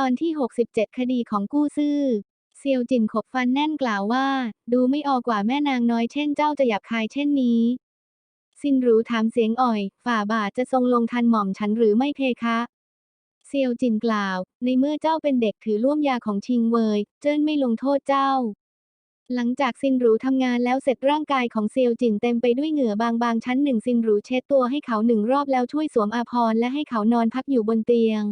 ตอนที่ 67 คดีของกู้ซื่อ เซียวจินขบฟันแน่นกล่าวว่า ดูไม่ออกกว่าแม่นางน้อยเช่นเจ้าจะหยาบคายเช่นนี้ ซินรูถามเสียงอ่อย ฝ่าบาทจะทรงลงทันหม่อมฉันหรือไม่เพคะ เซียวจินกล่าว ในเมื่อเจ้าเป็นเด็กถือล่วมยาของชิงเวยเจิ้นไม่ลงโทษเจ้า หลังจากซินรูทำงานแล้วเสร็จร่างกายของเซียวจินเต็มไปด้วยเหงื่อบางๆชั้นหนึ่งซินรูเช็ดตัวให้เขาหนึ่งรอบแล้วช่วยสวมอาภรณ์และให้เขานอนพักอยู่บนเตียง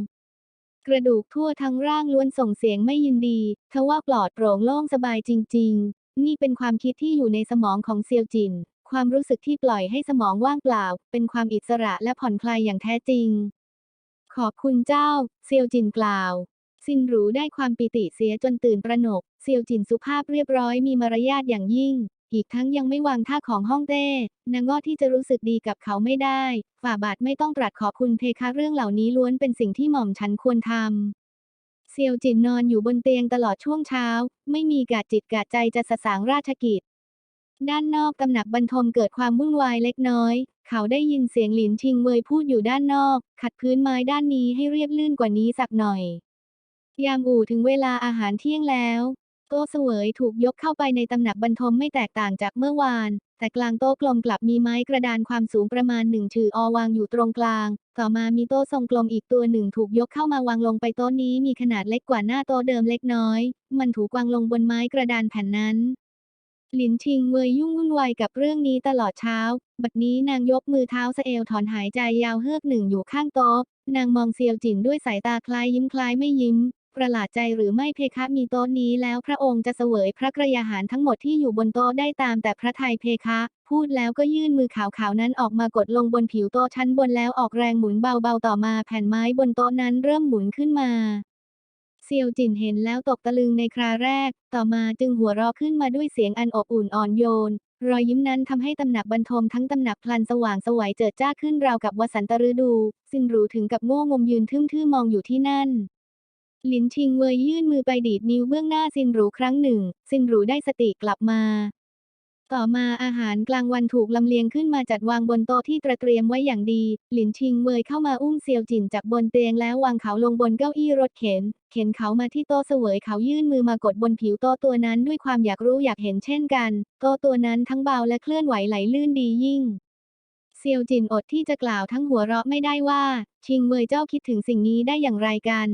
กระดูกทั่วทั้งร่างล้วนส่งเสียงไม่ยินดีทว่าปลอดโปร่งโล่งสบายจริง ๆ นี่เป็นความคิดที่อยู่ในสมองของเซียวจิน ความรู้สึกที่ปล่อยให้สมองว่างเปล่า เป็นความอิสระและผ่อนคลายอย่างแท้จริง ขอบคุณเจ้า เซียวจินกล่าวซินหรูได้ความปิติเสียจนตื่นตระหนก เซียวจินสุภาพเรียบร้อยมีมารยาทอย่างยิ่ง อีกทั้งยังไม่วางท่าของห้องเต้นางงอที่จะรู้สึกดีกับเขาไม่ได้ ฝ่าบาทไม่ต้องตรัสขอบคุณเพคะเรื่องเหล่านี้ล้วนเป็นสิ่งที่หม่อมฉันควรทำเซียวจินนอนอยู่บนเตียงตลอดช่วงเช้า ไม่มีกาดจิตกาดใจจะสสางราชกิจ ด้านนอกตำหนักบรรทมเกิดความวุ่นวายเล็กน้อย เขาได้ยินเสียงหลินชิงเวยพูดอยู่ด้านนอก ขัดพื้นไม้ด้านนี้ให้เรียบลื่นกว่านี้สักหน่อย ยามอู่ถึงเวลาอาหารเที่ยงแล้ว ต๊ะเสวยถูกยกเข้าไปในตำหนักบรรทมไม่แตกต่างจากเมื่อวาน แต่กลางโต๊ะกลมกลับมีไม้กระดานความสูงประมาณหนึ่งถืออวางอยู่ตรงกลาง ต่อมามีโต๊ะทรงกลมอีกตัวหนึ่งถูกยกเข้ามาวางลงไปโต๊ะนี้มีขนาดเล็กกว่าหน้าโต๊ะเดิมเล็กน้อย มันถูกวางลงบนไม้กระดานแผ่นนั้นหลินชิงเวยยุ่งวุ่นวายกับเรื่องนี้ตลอดเช้า บัดนี้นางยกมือเท้าสเอวถอนหายใจยาวเฮือกหนึ่งอยู่ข้างโต๊ะ นางมองเซียวจินด้วยสายตาคล้ายยิ้มคล้ายไม่ยิ้ม ประหลาดใจหรือไม่เพคะมีโต๊ะนี้แล้วพระองค์จะเสวยพระกระยาหารทั้งหมดที่อยู่บนโต๊ะได้ตามแต่พระทัยเพคะ พูดแล้วก็ยื่นมือขาวๆนั้นออกมากดลงบนผิวโต๊ะชั้นบนแล้วออกแรงหมุนเบาๆต่อมาแผ่นไม้บนโต๊ะนั้นเริ่มหมุนขึ้นมาเซียวจินเห็นแล้วตกตะลึงในคราแรก ต่อมาจึงหัวเราะขึ้นมาด้วยเสียงอันอบอุ่นอ่อนโยน รอยยิ้มนั้นทำให้ตำหนักบรรทมทั้งตำหนักพลันสว่างสวัยเจิดจ้าขึ้นราวกับวสันตฤดู สิ้นรู้ถึงกับโง่งมยืนทึ่งๆมองอยู่ที่นั่น หลินชิงเวยยื่นมือไปดีดนิ้วเบื้องหน้าซินหรูครั้งหนึ่ง ซินหรูได้สติกลับมา ต่อมาอาหารกลางวันถูกลำเลียงขึ้นมาจัดวางบนโต๊ะที่ตรเตรียมไว้อย่างดี หลินชิงเวยเข้ามาอุ้มเซียวจินจากบนเตียงแล้ววางเขาลงบนเก้าอี้รถเข็น เข็นเขามาที่โต๊ะเสวยเขายื่นมือมากดบนผิวโต๊ะตัวนั้นด้วยความอยากรู้อยากเห็นเช่นกัน โต๊ะตัวนั้นทั้งเบาและเคลื่อนไหวไหลลื่นดียิ่งเซียวจินอดที่จะกล่าวทั้งหัวเราะไม่ได้ว่า ชิงเวยเจ้าคิดถึงสิ่งนี้ได้อย่างไรกัน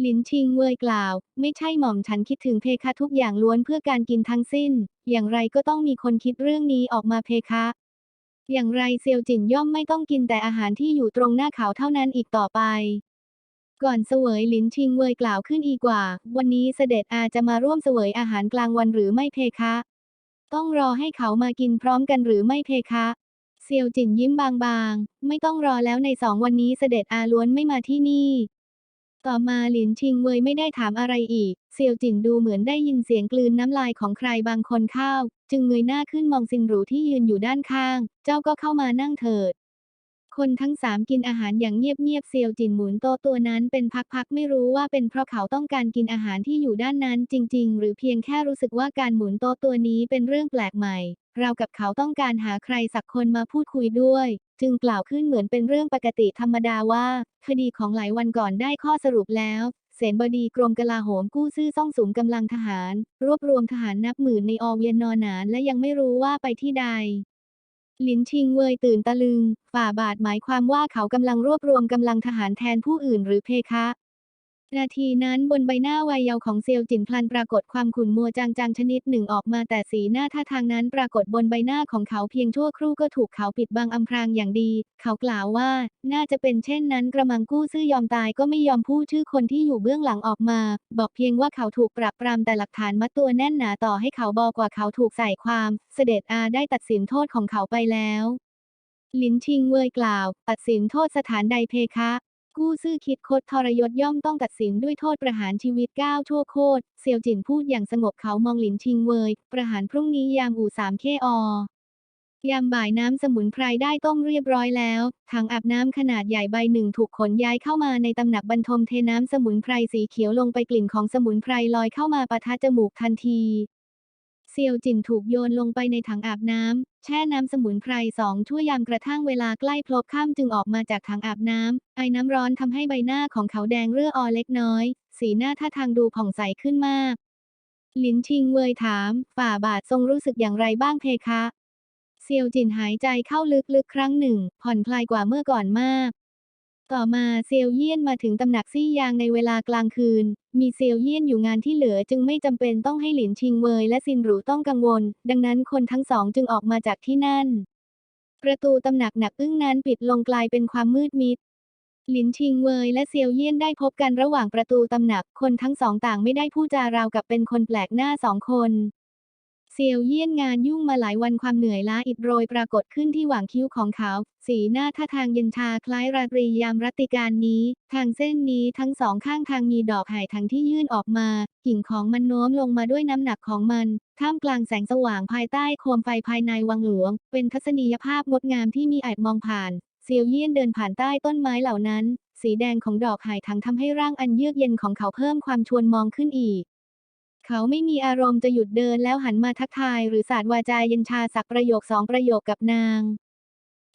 หลินชิงเวยกล่าว ไม่ใช่หม่อมฉันคิดถึงเพคะทุกอย่างล้วนเพื่อการกินทั้งสิ้น อย่างไรก็ต้องมีคนคิดเรื่องนี้ออกมาเพคะ อย่างไรเซียวจินย่อมไม่ต้องกินแต่อาหารที่อยู่ตรงหน้าเขาเท่านั้นอีกต่อไป ก่อนเสวยหลินชิงเวยกล่าวขึ้นอีกว่า วันนี้เสด็จอาจะมาร่วมเสวยอาหารกลางวันหรือไม่เพคะ ต้องรอให้เขามากินพร้อมกันหรือไม่เพคะเซียวจินยิ้มบางๆ ไม่ต้องรอแล้วในสองวันนี้เสด็จอาล้วนไม่มาที่นี่ ต่อมาหลินชิงเวยไม่ได้ถามอะไรอีก เซียวจินดูเหมือนได้ยินเสียงกลืนน้ำลายของใครบางคนเข้า จึงเงยหน้าขึ้นมองซินหรูที่ยืนอยู่ด้านข้าง เจ้าก็เข้ามานั่งเถิด คนทั้งสามกินอาหารอย่างเงียบๆเซียวจินหมุนโตตัวนั้นเป็นพักๆไม่รู้ว่าเป็นเพราะเขาต้องการกินอาหารที่อยู่ด้านนั้นจริง ๆ หรือเพียงแค่รู้สึกว่าการหมุนโตตัวนี้เป็นเรื่องแปลกใหม่ เรากับเขาต้องการหาใครสักคนมาพูดคุยด้วย จึงกล่าวขึ้นเหมือนเป็นเรื่องปกติธรรมดาว่า คดีของหลายวันก่อนได้ข้อสรุปแล้วเสนบดีกรมกลาโหมกู้ซื่อซ่องสุมกำลังทหาร รวบรวมทหารนับหมื่นในออเวียนนอนนานและยังไม่รู้ว่าไปที่ใดหลินชิงเวยตื่นตะลึง ฝ่าบาทหมายความว่าเขากำลังรวบรวมกำลังทหารแทนผู้อื่นหรือเพคะ นาทีนั้นบนใบหน้าวัยเยาว์ของเซียวจินพลันปรากฏความขุ่นมัวจางๆชนิดหนึ่งออกมาแต่สีหน้าท่าทางนั้นปรากฏบนใบหน้าของเขาเพียงชั่วครู่ก็ถูกเขาปิดบังอำพรางอย่างดี เขากล่าวว่า น่าจะเป็นเช่นนั้นกระมังกู้ซื่อยอมตายก็ไม่ยอมพูดชื่อคนที่อยู่เบื้องหลังออกมา บอกเพียงว่าเขาถูกปรับปรามแต่หลักฐานมัดตัวแน่นหนาต่อให้เขาบอกว่าเขาถูกใส่ความ เสด็จอาได้ตัดสินโทษของเขาไปแล้ว หลินชิงเวยกล่าว ตัดสินโทษสถานใดเพคะ กู้ซื่อคิดคดทรยศย่อมต้องตัดสินด้วยโทษประหารชีวิตก้าวชั่วโคตรเซียวจินพูดอย่างสงบเขามองหลินชิงเวยประหารพรุ่งนี้ยามอู่สามเคอยามบ่ายน้ำสมุนไพรได้ต้มเรียบร้อยแล้ว ถังอาบน้ำขนาดใหญ่ใบหนึ่งถูกขนย้ายเข้ามาในตำหนักบรรทมเทน้ำสมุนไพรสีเขียวลงไปกลิ่นของสมุนไพรลอยเข้ามาปะทะจมูกทันที ซียวจินถูกโยนลงไปในถังอาบน้ำแช่น้ำสมุนไพรสองชั่วยามกระทั่งเวลาใกล้พลบค่ำจึงออกมาจากถังอาบน้ำไอ้น้ำร้อนทำให้ใบหน้าของเขาแดงเรื่ออเล็กน้อย สีหน้าท่าทางดูผ่องใสขึ้นมาก หลินชิงเวยถาม ฝ่าบาททรงรู้สึกอย่างไรบ้างเพคะ เซียวจินหายใจเข้าลึกๆครั้งหนึ่ง ผ่อนคลายกว่าเมื่อก่อนมาก ต่อมาเซียวเยี่ยนมาถึงตำหนักซี่ยางในเวลากลางคืน มีเซียวเยี่ยนอยู่งานที่เหลือจึงไม่จำเป็นต้องให้หลินชิงเวยและซินหรูต้องกังวล ดังนั้นคนทั้งสองจึงออกมาจากที่นั่น ประตูตำหนักหนักอึ้งนั้นปิดลงกลายเป็นความมืดมิด หลินชิงเวยและเซียวเยี่ยนได้พบกันระหว่างประตูตำหนัก คนทั้งสองต่างไม่ได้พูดจาราวกับเป็นคนแปลกหน้าสองคน เซียวเยี่ยนงานยุ่งมาหลายวันความเหนื่อยล้าอิดโรยปรากฏขึ้นที่หว่างคิ้วของเขา สีหน้าท่าทางเย็นชาคล้ายราตรียามรัติการนี้ ทางเส้นนี้ทั้งสองข้างทางมีดอกไห่ทั้งที่ยื่นออกมา กิ่งของมันโน้มลงมาด้วยน้ำหนักของมัน ท่ามกลางแสงสว่างภายใต้โคมไฟภายในวังหลวง เป็นทัศนียภาพงดงามที่มีอาจมองผ่าน เซียวเยี่ยนเดินผ่านใต้ต้นไม้เหล่านั้น สีแดงของดอกไห่ทั้งทำให้ร่างอันเยือกเย็นของเขาเพิ่มความชวนมองขึ้นอีก เขาไม่มีอารมณ์จะหยุดเดินแล้วหันมาทักทายหรือสาดวาจาเย็นชาสักประโยคสองประโยคกับนาง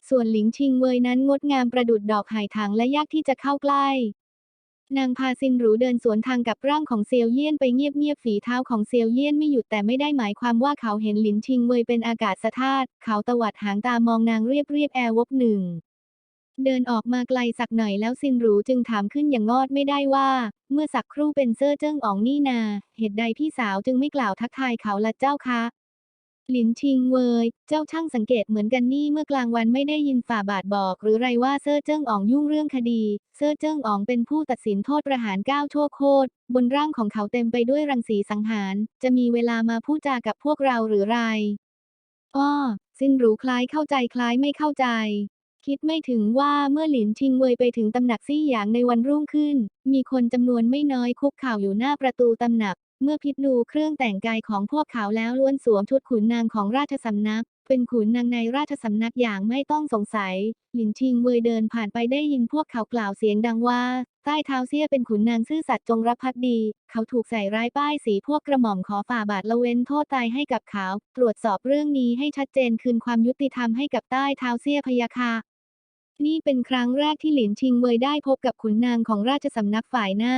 ส่วนหลิงชิงเวยนั้นงดงามประดุดดอกไห่ถังและยากที่จะเข้าใกล้นางพาซินหรูเดินสวนทางกับร่างของเซียวเยี่ยนไปเงียบๆฝีเท้าของเซียวเยี่ยนไม่หยุดแต่ไม่ได้หมายความว่าเขาเห็นหลินชิงเวยเป็นอากาศธาตุเขาตวัดหางตามองนางเรียบเรียบๆแอร์วบหนึ่ง เดินออกมาไกลสักหน่อยแล้วซินหรูจึงถามขึ้นอย่างงอดไม่ได้ว่า เมื่อสักครู่เป็นเซอร์เจิ้งอ๋องนี่นา เหตุใดพี่สาวจึงไม่กล่าวทักทายเขาละเจ้าคะหลินชิงเวยเจ้าช่างสังเกตเหมือนกันนี่เมื่อกลางวันไม่ได้ยินฝ่าบาทบอก หรือไรว่าเซอร์เจิ้งอ๋องยุ่งเรื่องคดี เซอร์เจิ้งอ๋องเป็นผู้ตัดสินโทษประหารก้าวชั่วโคตร บนร่างของเขาเต็มไปด้วยรังสีสังหาร จะมีเวลามาพูดจากับพวกเราหรือไรอ้อซินหรูคล้ายเข้าใจคล้ายไม่เข้าใจ คิดไม่ถึงว่าเมื่อหลินชิงเวยไปถึงตำหนักซี่หยางในวันรุ่งขึ้น มีคนจำนวนไม่น้อยคุกเข่าอยู่หน้าประตูตำหนัก เมื่อพิจดูเครื่องแต่งกายของพวกเขาแล้วล้วนสวมชุดขุนนางของราชสำนัก เป็นขุนนางในราชสำนักอย่างไม่ต้องสงสัย หลินชิงเวยเดินผ่านไปได้ยินพวกเขากล่าวเสียงดังว่าใต้เท้าเสี้ยเป็นขุนนางซื่อสัตย์จงรักภักดี เขาถูกใส่ร้ายป้ายสีพวกกระหม่อมขอฝ่าบาทละเว้นโทษตายให้กับเขา ตรวจสอบเรื่องนี้ให้ชัดเจนคืนความยุติธรรมให้กับใต้เท้าเสี้ยพยาค่ะ นี่เป็นครั้งแรกที่หลินชิงเวยได้พบกับขุนนางของราชสำนักฝ่ายหน้า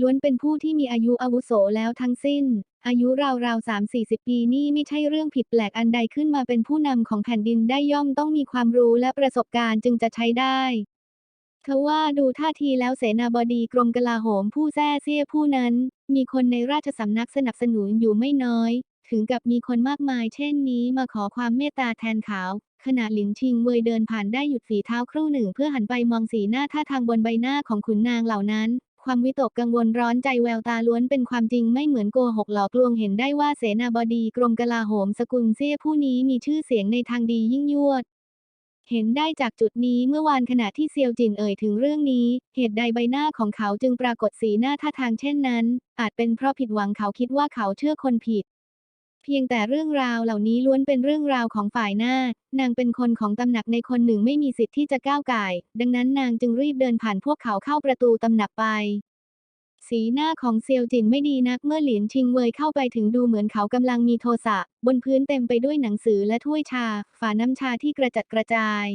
ล้วนเป็นผู้ที่มีอายุอาวุโสแล้วทั้งสิ้น อายุราวๆ3 4 0ปีนี่ไม่ใช่เรื่องผิดแปลกอันใดขึ้นมาเป็นผู้นำของแผ่นดินได้ย่อมต้องมีความรู้และประสบการณ์จึงจะใช้ได้ทว่าดูท่าทีแล้วเสนาบดีกรมกลาโหมผู้แท้เสี้ยผู้นั้น มีคนในราชสำนักสนับสนุนอยู่ไม่น้อย ถึงกับมีคนมากมายเช่นนี้มาขอความเมตตาแทนเขาขณะหลินชิงเวยเดินผ่านได้หยุดฝีเท้าครู่หนึ่ง เพื่อหันไปมองสีหน้าท่าทางบนใบหน้าของขุนนางเหล่านั้น ความวิตกกังวลร้อนใจแววตาล้วนเป็นความจริงไม่เหมือนโกหกหลอกลวงเห็นได้ว่าเสนาบดีกรมกลาโหมสกุลเซี่ยผู้นี้มีชื่อเสียงในทางดียิ่งยวดเห็นได้จากจุดนี้เมื่อวานขณะที่เซียวจินเอ่ยถึงเรื่องนี้ เหตุใดใบหน้าของเขาจึงปรากฏสีหน้าท่าทางเช่นนั้น อาจเป็นเพราะผิดหวังเขาคิดว่าเขาเชื่อคนผิด เพียงแต่เรื่องราวเหล่านี้ล้วนเป็นเรื่องราวของฝ่ายหน้า นางเป็นคนของตำหนักในคนหนึ่งไม่มีสิทธิ์ที่จะก้าวไก่ ดังนั้นนางจึงรีบเดินผ่านพวกเขาเข้าประตูตำหนักไป สีหน้าของเซียวจินไม่ดีนักเมื่อหลินชิงเวยเข้าไปถึงดูเหมือนเขากำลังมีโทสะ บนพื้นเต็มไปด้วยหนังสือและถ้วยชา ฝาน้ำชาที่กระจัดกระจาย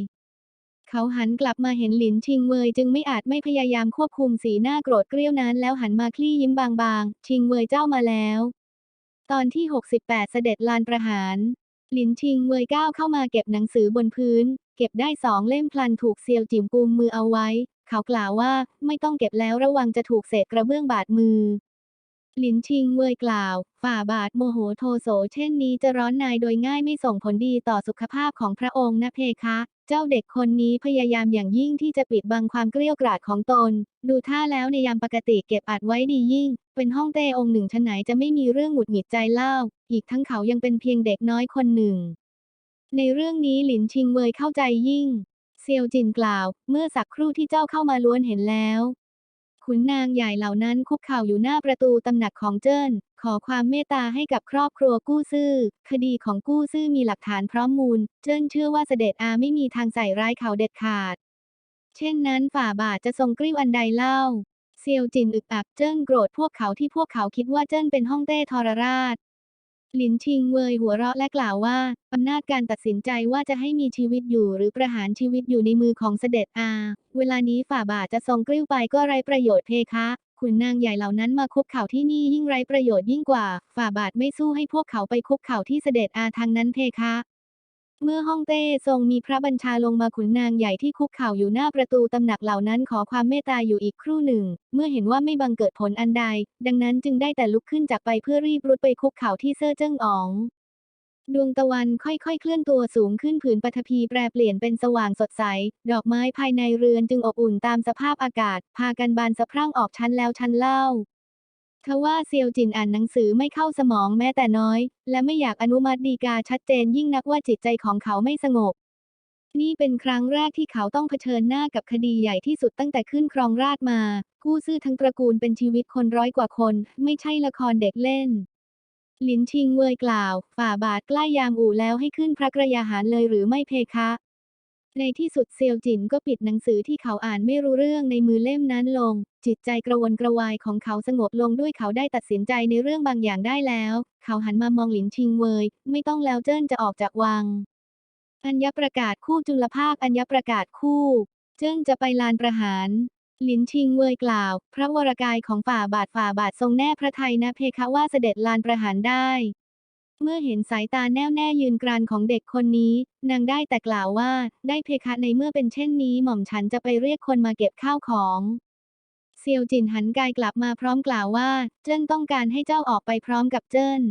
เขาหันกลับมาเห็นหลินชิงเวยจึงไม่อาจไม่พยายามควบคุมสีหน้าโกรธเกรี้ยวนั้นแล้วหันมาคลี่ยิ้มบางๆ ชิงเวยเจ้ามาแล้ว ตอนที่ 68 เสด็จลานประหาร หลินชิงเวยก้าวเข้ามาเก็บหนังสือบนพื้น เก็บได้สองเล่มพลันถูกเซียวจิ๋มกุมมือเอาไว้ เขากล่าวว่าไม่ต้องเก็บแล้วระวังจะถูกเศษกระเบื้องบาดมือ หลินชิงเวยกล่าว ฝ่าบาทโมโหโทโสเช่นนี้จะร้อนนายโดยง่ายไม่ส่งผลดีต่อสุขภาพของพระองค์นะเพคะ เจ้าเด็กคนนี้พยายามอย่างยิ่งที่จะปิดบังความเกลี้ยวกราดของตน ดูท่าแล้วในยามปกติเก็บอัดไว้ดียิ่ง เป็นห้องเต้องค์หนึ่งฉะไหนจะไม่มีเรื่องหงุดหงิดใจเล่า อีกทั้งเขายังเป็นเพียงเด็กน้อยคนหนึ่ง ในเรื่องนี้หลินชิงเวยเข้าใจยิ่ง เซียวจินกล่าว เมื่อสักครู่ที่เจ้าเข้ามาล้วนเห็นแล้ว ขุนนางใหญ่เหล่านั้นคุกเข่าอยู่หน้าประตูตำหนักของเจิ้น ขอความเมตตาให้กับครอบครัวกู้ซื่อ คดีของกู้ซื่อมีหลักฐานพร้อมมูล เจิ้นเชื่อว่าเสด็จอาไม่มีทางใส่ร้ายเขาเด็ดขาด เช่นนั้นฝ่าบาทจะทรงกริ้วอันใดเล่า เซียวจินอึกอักเจิ้นโกรธพวกเขาที่พวกเขาคิดว่าเจิ้นเป็นฮ่องเต้ทรราช หลินชิงเวยหัวเราะและกล่าวว่าอำนาจการตัดสินใจว่าจะให้มีชีวิตอยู่หรือประหารชีวิตอยู่ในมือของเสด็จอา เวลานี้ฝ่าบาทจะทรงกลิ้วไปก็ไร้ประโยชน์เพคะขุนนางใหญ่เหล่านั้นมาคุกเข่าที่นี่ยิ่งไร้ประโยชน์ยิ่งกว่า ฝ่าบาทไม่สู้ให้พวกเขาไปคุกเข่าที่เสด็จอาทางนั้นเพคะ เมื่อฮ่องเต้ทรงมีพระบัญชาลงมาขุนนางใหญ่ที่คุกเข่าอยู่หน้าประตูตำหนักเหล่านั้นขอความเมตตาอยู่อีกครู่หนึ่ง เมื่อเห็นว่าไม่บังเกิดผลอันใด ดังนั้นจึงได้แต่ลุกขึ้นจากไปเพื่อรีบรุดไปคุกเข่าที่เซ่อเจิ้งอ๋องดวงตะวันค่อยๆ เคลื่อนตัวสูงขึ้นผืนปฐพีแปรเปลี่ยนเป็นสว่างสดใส ดอกไม้ภายในเรือนจึงอบอุ่นตามสภาพอากาศ พากันบานสะพรั่งออกชั้นแล้วชั้นเล่า ทว่าเซียวจินอ่านหนังสือไม่เข้าสมองแม้แต่น้อย และไม่อยากอนุมัติดีกาชัดเจนยิ่งนักว่าจิตใจของเขาไม่สงบ นี่เป็นครั้งแรกที่เขาต้องเผชิญหน้ากับคดีใหญ่ที่สุดตั้งแต่ขึ้นครองราชมา กู้ซื่อทั้งตระกูลเป็นชีวิตคนร้อยกว่าคน ไม่ใช่ละครเด็กเล่น หลินชิงเวยกล่าว ฝ่าบาทใกล้ยามอู่แล้วให้ขึ้นพระกระยาหารเลยหรือไม่เพคะ ในที่สุดเซียวจินก็ปิดหนังสือที่เขาอ่านไม่รู้เรื่องในมือเล่มนั้นลง จิตใจกระวนกระวายของเขาสงบลงด้วยเขาได้ตัดสินใจในเรื่องบางอย่างได้แล้ว เขาหันมามองหลินชิงเวย ไม่ต้องแล้วเจิ้นจะออกจากวัง อัญญประกาศคู่จุลภาคอัญญประกาศคู่ เจิ้นจะไปลานประหารหลินชิงเวยกล่าว พระวรกายของฝ่าบาทฝ่าบาททรงแน่พระไทยนะเพคะว่าเสด็จลานประหารได้ เมื่อเห็นสายตาแน่วแน่ยืนกรานของเด็กคนนี้ นางได้แต่กล่าวว่า ได้เพคะในเมื่อเป็นเช่นนี้หม่อมฉันจะไปเรียกคนมาเก็บข้าวของเซียวจินหันกายกลับมาพร้อมกล่าวว่า เจิ้นต้องการให้เจ้าออกไปพร้อมกับเจิ้น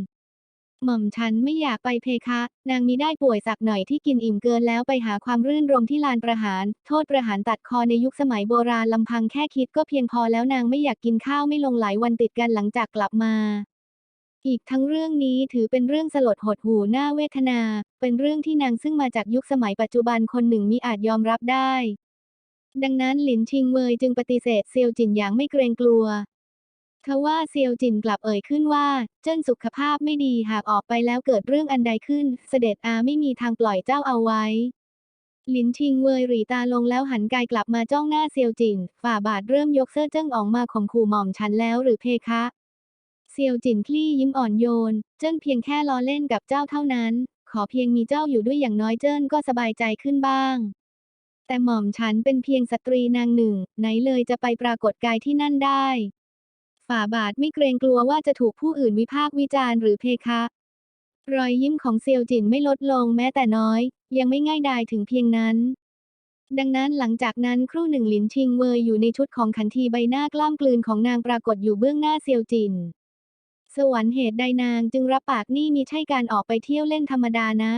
หม่อมฉันไม่อยากไปเพคะ นางมิได้ป่วยสักหน่อยที่กินอิ่มเกินแล้วไปหาความรื่นรมที่ลานประหาร โทษประหารตัดคอในยุคสมัยโบราณลำพังแค่คิดก็เพียงพอแล้วนางไม่อยากกินข้าวไม่ลงหลายวันติดกันหลังจากกลับมา อีกทั้งเรื่องนี้ถือเป็นเรื่องสลดหดหู่น่าเวทนา เป็นเรื่องที่นางซึ่งมาจากยุคสมัยปัจจุบันคนหนึ่งมิอาจยอมรับได้ ดังนั้นหลินชิงเวยจึงปฏิเสธเซียวจินอย่างไม่เกรงกลัวทว่าเซียวจินกลับเอ่ยขึ้นว่า เจิ้นสุขภาพไม่ดีหากออกไปแล้วเกิดเรื่องอันใดขึ้น เสด็จอาไม่มีทางปล่อยเจ้าเอาไว้ หลินชิงเวยหรีตาลงแล้วหันกายกลับมาจ้องหน้าเซียวจิน ฝ่าบาทเริ่มยกเสื้อเจิ้งออกมาข่มขู่หม่อมฉันแล้วหรือเพคะ ซียวจินคลี่ยิ้มอ่อนโยน เจิ้นเพียงแค่ล้อเล่นกับเจ้าเท่านั้น ขอเพียงมีเจ้าอยู่ด้วยอย่างน้อยเจิ้นก็สบายใจขึ้นบ้าง แต่หม่อมฉันเป็นเพียงสตรีนางหนึ่ง ไหนเลยจะไปปรากฏกายที่นั่นได้ ฝ่าบาทไม่เกรงกลัวว่าจะถูกผู้อื่นวิพากษ์วิจารณ์หรือเพคะ รอยยิ้มของเซียวจินไม่ลดลงแม้แต่น้อย ยังไม่ง่ายดายถึงเพียงนั้นดังนั้นหลังจากนั้นครู่หนึ่งหลินชิงเวยอยู่ในชุดของขันทีใบหน้ากล้ามกลืนของนางปรากฏอยู่เบื้องหน้าเซียวจิน สวรรค์เหตุใดนางจึงรับปากนี่มีใช่การออกไปเที่ยวเล่นธรรมดานะ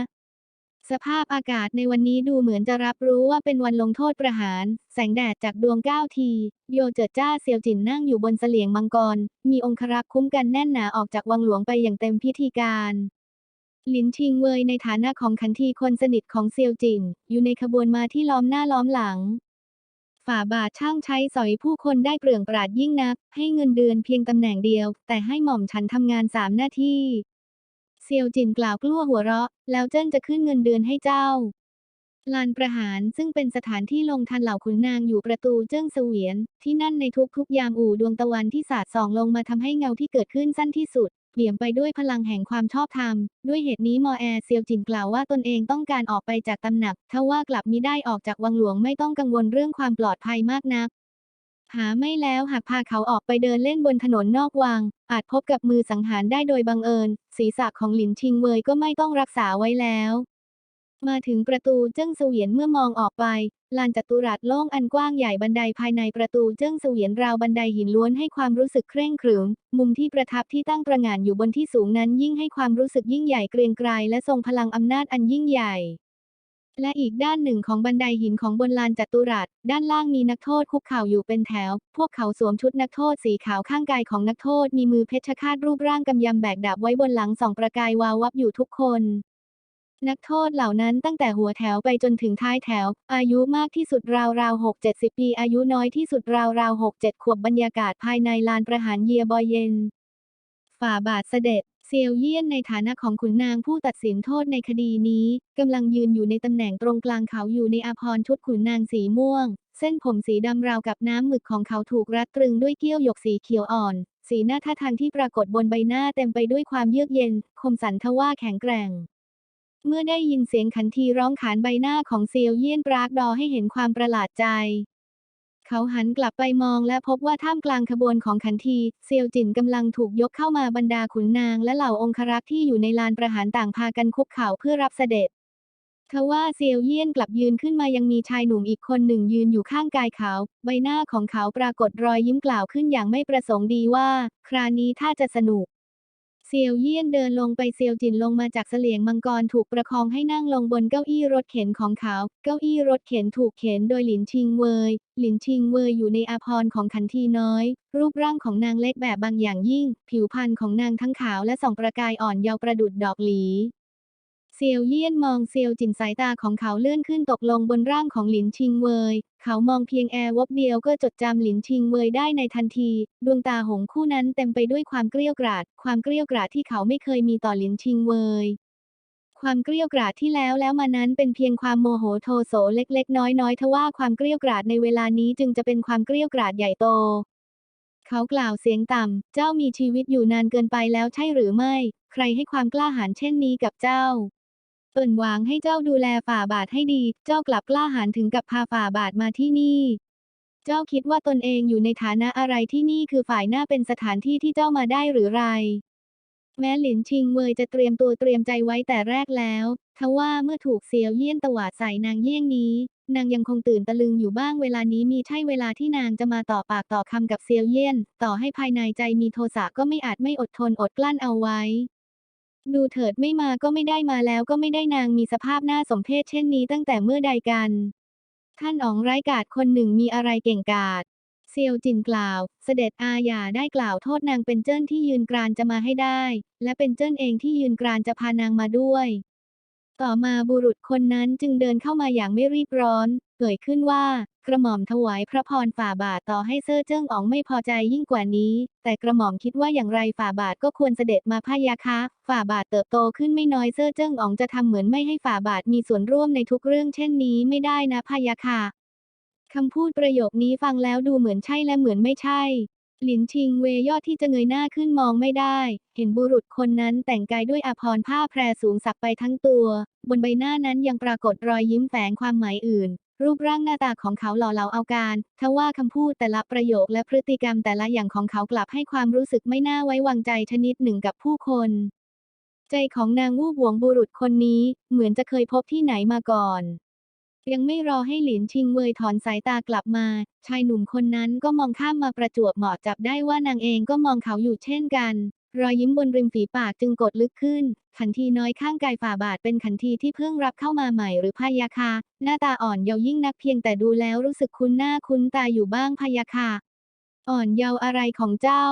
สภาพอากาศในวันนี้ดูเหมือนจะรับรู้ว่าเป็นวันลงโทษประหาร แสงแดดจากดวงก้าวที โยเจิดจ้าเซียวจินนั่งอยู่บนเสลียงมังกร มีองครักษ์คุ้มกันแน่นหนาออกจากวังหลวงไปอย่างเต็มพิธีการหลินชิงเวยในฐานะของขันทีคนสนิทของเซียวจินอยู่ในขบวนมาที่ล้อมหน้าล้อมหลัง ฝ่าบาทช่างใช้สอยผู้คนได้เปลืองปราดยิ่งนัก ให้เงินเดือนเพียงตำแหน่งเดียว แต่ให้หม่อมฉันทำงานสามหน้าที่ เซียวจินกล่าวกลั้วหัวเราะ แล้วเจิ้นจะขึ้นเงินเดือนให้เจ้าลานประหารซึ่งเป็นสถานที่ลงทันเหล่าขุนนางอยู่ประตูเจิ้งเสวียน ที่นั่นในทุกๆยามอู่ดวงตะวันที่สาดส่องลงมาทำให้เงาที่เกิดขึ้นสั้นที่สุด เปี่ยมไปด้วยพลังแห่งความชอบธรรม ด้วยเหตุนี้มอแอเซียวจินกล่าวว่าตนเองต้องการออกไปจากตำหนักทว่ากลับมิได้ออกจากวังหลวงไม่ต้องกังวลเรื่องความปลอดภัยมากนัก หาไม่แล้วหากพาเขาออกไปเดินเล่นบนถนนนอกวัง อาจพบกับมือสังหารได้โดยบังเอิญ ศีรษะของหลินชิงเวยก็ไม่ต้องรักษาไว้แล้ว มาถึงประตูเจิ้งเสวียนเมื่อมองออกไป ลานจัตุรัสโล่งอันกว้างใหญ่บันไดภายในประตูเจิ้งเสวียนราวบันไดหินล้วนให้ความรู้สึกเคร่งขรึม มุมที่ประทับที่ตั้งประหง่านอยู่บนที่สูงนั้นยิ่งให้ความรู้สึกยิ่งใหญ่เกรียงไกรและทรงพลังอำนาจอันยิ่งใหญ่ และอีกด้านหนึ่งของบันไดหินของบนลานจัตุรัส ด้านล่างมีนักโทษคุกเข่าอยู่เป็นแถว พวกเขาสวมชุดนักโทษสีขาวข้างกายของนักโทษมีมือเพชฌฆาตรูปร่างกำยำแบกดาบไว้บนหลังสองประกายวาววับอยู่ทุกคน นักโทษเหล่านั้นตั้งแต่หัวแถวไปจนถึงท้ายแถว อายุมากที่สุดราวราวหกเจ็ดสิบปี อายุน้อยที่สุดราวราวหกเจ็ดขวบบรรยากาศภายในลานประหารเยียบอยเยนฝ่าบาทเสด็จเซียวเยี่ยนในฐานะของขุนนางผู้ตัดสินโทษในคดีนี้กำลังยืนอยู่ในตำแหน่งตรงกลางเขาอยู่ในอาภรณ์ชุดขุนนางสีม่วง เส้นผมสีดำราวกับน้ำหมึกของเขาถูกรัดตรึงด้วยเกี้ยวหยกสีเขียวอ่อน สีหน้าท่าทางที่ปรากฏบนใบหน้าเต็มไปด้วยความเยือกเย็น คมสันทว่าแข็งแกร่ง เมื่อได้ยินเสียงขันทีร้องขานใบหน้าของเซียวเยี่ยนปรากดอให้เห็นความประหลาดใจ เขาหันกลับไปมองและพบว่าท่ามกลางขบวนของขันที เซียวจินกำลังถูกยกเข้ามาบรรดาขุนนางและเหล่าองครักษ์ที่อยู่ในลานประหารต่างพากันคุกเข่าเพื่อรับเสด็จทว่าเซียวเยี่ยนกลับยืนขึ้นมายังมีชายหนุ่มอีกคนหนึ่งยืนอยู่ข้างกายเขา ใบหน้าของเขาปรากฏรอยยิ้มกล่าวขึ้นอย่างไม่ประสงค์ดีว่า ครานี้ถ้าจะสนุก เซียวเยี่ยนเดินลงไปเซียวจินลงมาจากเสลียงมังกรถูกประคองให้นั่งลงบนเก้าอี้รถเข็นของเขา เก้าอี้รถเข็นถูกเข็นโดยหลินชิงเวย หลินชิงเวยอยู่ในอาภรของขันทีน้อย รูปร่างของนางเล็กแบบบางอย่างยิ่ง ผิวพรรณของนางทั้งขาวและส่องประกายอ่อนเยาว์ประดุดดอกหลี ซียวเยี่ยนมองเซียวจินสายตาของเขาเลื่อนขึ้นตกลงบนร่างของหลินชิงเวย เขามองเพียงแอร์วบเดียวก็จดจำหลินชิงเวยได้ในทันที ดวงตาหงคู่นั้นเต็มไปด้วยความเกลี้ยวกราด ความเกลี้ยวกราดที่เขาไม่เคยมีต่อหลินชิงเวยความเกลี้ยวกราดที่แล้วแล้วมานั้นเป็นเพียงความโมโหโทโสเล็ก ๆ น้อยๆทว่าความเกลี้ยวกราดในเวลานี้จึงจะเป็นความเกลี้ยวกราดใหญ่โต เขากล่าวเสียงต่ำ เจ้ามีชีวิตอยู่นานเกินไปแล้วใช่หรือไม่ ใครให้ความกล้าหาญเช่นนี้กับเจ้า เปิ่นหวางให้เจ้าดูแลฝ่าบาทให้ดี เจ้ากลับกล้าหาญถึงกับพาฝ่าบาทมาที่นี่ เจ้าคิดว่าตนเองอยู่ในฐานะอะไรที่นี่คือฝ่ายหน้าเป็นสถานที่ที่เจ้ามาได้หรือไร แม้หลินชิงเวยจะเตรียมตัวเตรียมใจไว้แต่แรกแล้วทว่าเมื่อถูกเซียวเยี่ยนตวาดใส่นางเยี่ยงนี้ นางยังคงตื่นตะลึงอยู่บ้างเวลานี้มีใช่เวลาที่นางจะมาต่อปากต่อคำกับเซียวเยี่ยน ต่อให้ภายในใจมีโทสะก็ไม่อาจไม่อดทนอดกลั้นเอาไว้ ดูเถิดไม่มาก็ไม่ได้มาแล้วก็ไม่ได้นางมีสภาพหน้าสมเพชเช่นนี้ตั้งแต่เมื่อใดกัน ท่านอ๋องไร้กาดคนหนึ่งมีอะไรเก่งกาจเซียวจินกล่าว เสด็จอาอย่าได้กล่าวโทษนางเป็นเจิ้นที่ยืนกรานจะมาให้ได้ และเป็นเจิ้นเองที่ยืนกรานจะพานางมาด้วย ต่อมาบุรุษคนนั้นจึงเดินเข้ามาอย่างไม่รีบร้อนเผยขึ้นว่า กระหม่อมถวายพระพรฝ่าบาทต่อให้เซ่อเจิ้งอ๋องไม่พอใจยิ่งกว่านี้ แต่กระหม่อมคิดว่าอย่างไรฝ่าบาทก็ควรเสด็จมาพยาคะฝ่าบาทเติบโตขึ้นไม่น้อยเซ่อเจิ้งอ๋องจะทำเหมือนไม่ให้ฝ่าบาทมีส่วนร่วมในทุกเรื่องเช่นนี้ไม่ได้นะพยาค่ะคำพูดประโยคนี้ฟังแล้วดูเหมือนใช่และเหมือนไม่ใช่ หลินชิงเวยอดที่จะเงยหน้าขึ้นมองไม่ได้ เห็นบุรุษคนนั้นแต่งกายด้วยอาภรณ์ผ้าแพรสูงสักไปทั้งตัว บนใบหน้านั้นยังปรากฏรอยยิ้มแฝงความหมายอื่น รูปร่างหน้าตาของเขาหล่อเหลาเอาการทว่าคำพูดแต่ละประโยคและพฤติกรรมแต่ละอย่างของเขากลับให้ความรู้สึกไม่น่าไว้วางใจชนิดหนึ่งกับผู้คน ใจของนางวูบหวงบุรุษคนนี้เหมือนจะเคยพบที่ไหนมาก่อน ยังไม่รอให้หลินชิงเวยถอนสายตากลับมา ชายหนุ่มคนนั้นก็มองข้ามมาประจวบเหมาะจับได้ว่านางเองก็มองเขาอยู่เช่นกันรอยยิ้มบนริมฝีปากจึงกดลึกขึ้น ขันทีน้อยข้างกายฝ่าบาทเป็นขันทีที่เพิ่งรับเข้ามาใหม่หรือพยาคา หน้าตาอ่อนเยาว์ยิ่งนักเพียงแต่ดูแล้วรู้สึกคุ้นหน้าคุ้นตาอยู่บ้างพยาคา อ่อนเยาว์อะไรของเจ้า